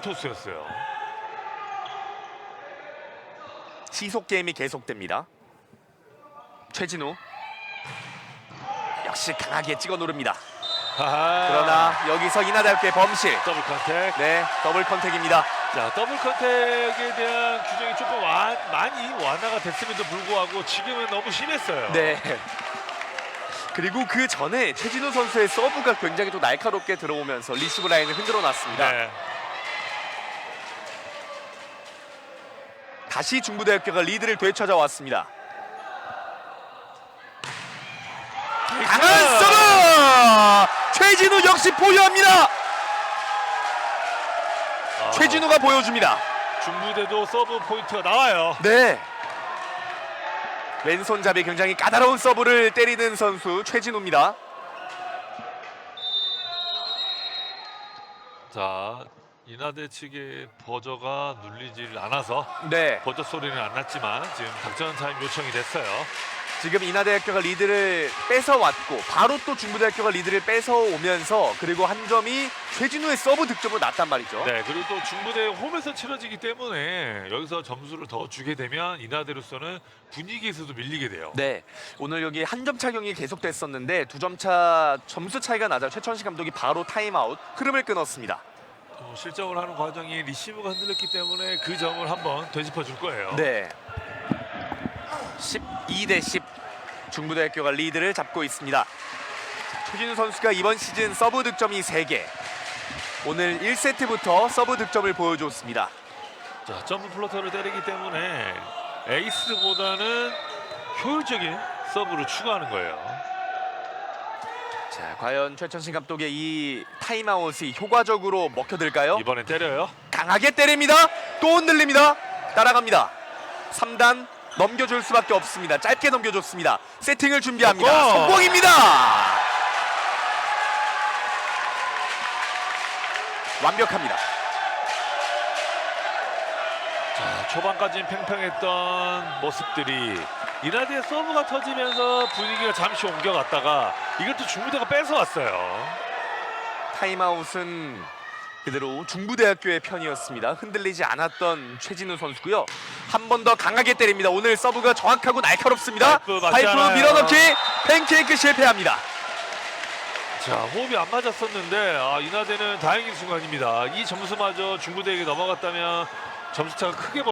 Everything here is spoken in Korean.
토스였어요. 시속 게임이 계속됩니다. 최진우 역시 강하게 찍어 누릅니다. 하하. 그러나 여기서 이나대학교의 범실. 더블 컨택. 네, 더블 컨택입니다. 자, 더블 컨택에 대한 규정이 조금 완, 많이 완화가 됐음에도 불구하고 지금은 너무 심했어요. 네. 그리고 그 전에 최진우 선수의 서브가 굉장히 좀 날카롭게 들어오면서 리시브 라인을 흔들어 놨습니다. 네. 다시 중부대학교가 리드를 되찾아 왔습니다. 강한 서브! 최진우 역시 보유합니다. 아, 최진우가 보여줍니다. 중부대도 서브 포인트가 나와요. 네. 왼손잡이 굉장히 까다로운 서브를 때리는 선수 최진우입니다. 자, 이나대 측의 버저가 눌리질 않아서 네. 버저 소리는 안 났지만 지금 작전 타임 요청이 됐어요. 지금 인하대학교가 리드를 뺏어 왔고 바로 또 중부대학교가 리드를 뺏어 오면서 그리고 한 점이 최진우의 서브 득점으로 났단 말이죠. 네, 그리고 또 중부대 홈에서 치러지기 때문에 여기서 점수를 더 주게 되면 이나대로서는 분위기에서도 밀리게 돼요. 네, 오늘 여기 한 점 차 경기 계속됐었는데 두 점 차 점수 차이가 나자 최천식 감독이 바로 타임아웃 흐름을 끊었습니다. 어, 실점을 하는 과정이 리시브가 흔들렸기 때문에 그 점을 한번 되짚어 줄 거예요. 네, 12 대 10 중부대학교가 리드를 잡고 있습니다. 자, 최진우 선수가 이번 시즌 서브 득점이 3개. 오늘 1세트부터 서브 득점을 보여줬습니다. 자, 점프 플로터를 때리기 때문에 에이스보다는 효율적인 서브를 추구하는 거예요. 자, 과연 최천식 감독의 이 타임아웃이 효과적으로 먹혀들까요? 이번엔 때려요. 강하게 때립니다. 또 흔들립니다. 따라갑니다. 3단 넘겨줄 수밖에 없습니다. 짧게 넘겨줬습니다. 세팅을 준비합니다. 성공! 성공입니다. 완벽합니다. 자, 초반까지는 팽팽했던 모습들이 이나대의 서브가 터지면서 분위기가 잠시 옮겨갔다가 이것도 중부대가 뺏어왔어요. 타임아웃은 그대로 중부대학교의 편이었습니다. 흔들리지 않았던 최진우 선수고요. 한 번 더 강하게 때립니다. 오늘 서브가 정확하고 날카롭습니다. 파이프 맞지 파이프 않아요. 밀어넣기 팬케이크 실패합니다. 자, 호흡이 안 맞았었는데 아, 이나대는 다행인 순간입니다. 이 점수마저 중부대에게 넘어갔다면 점수차가 크게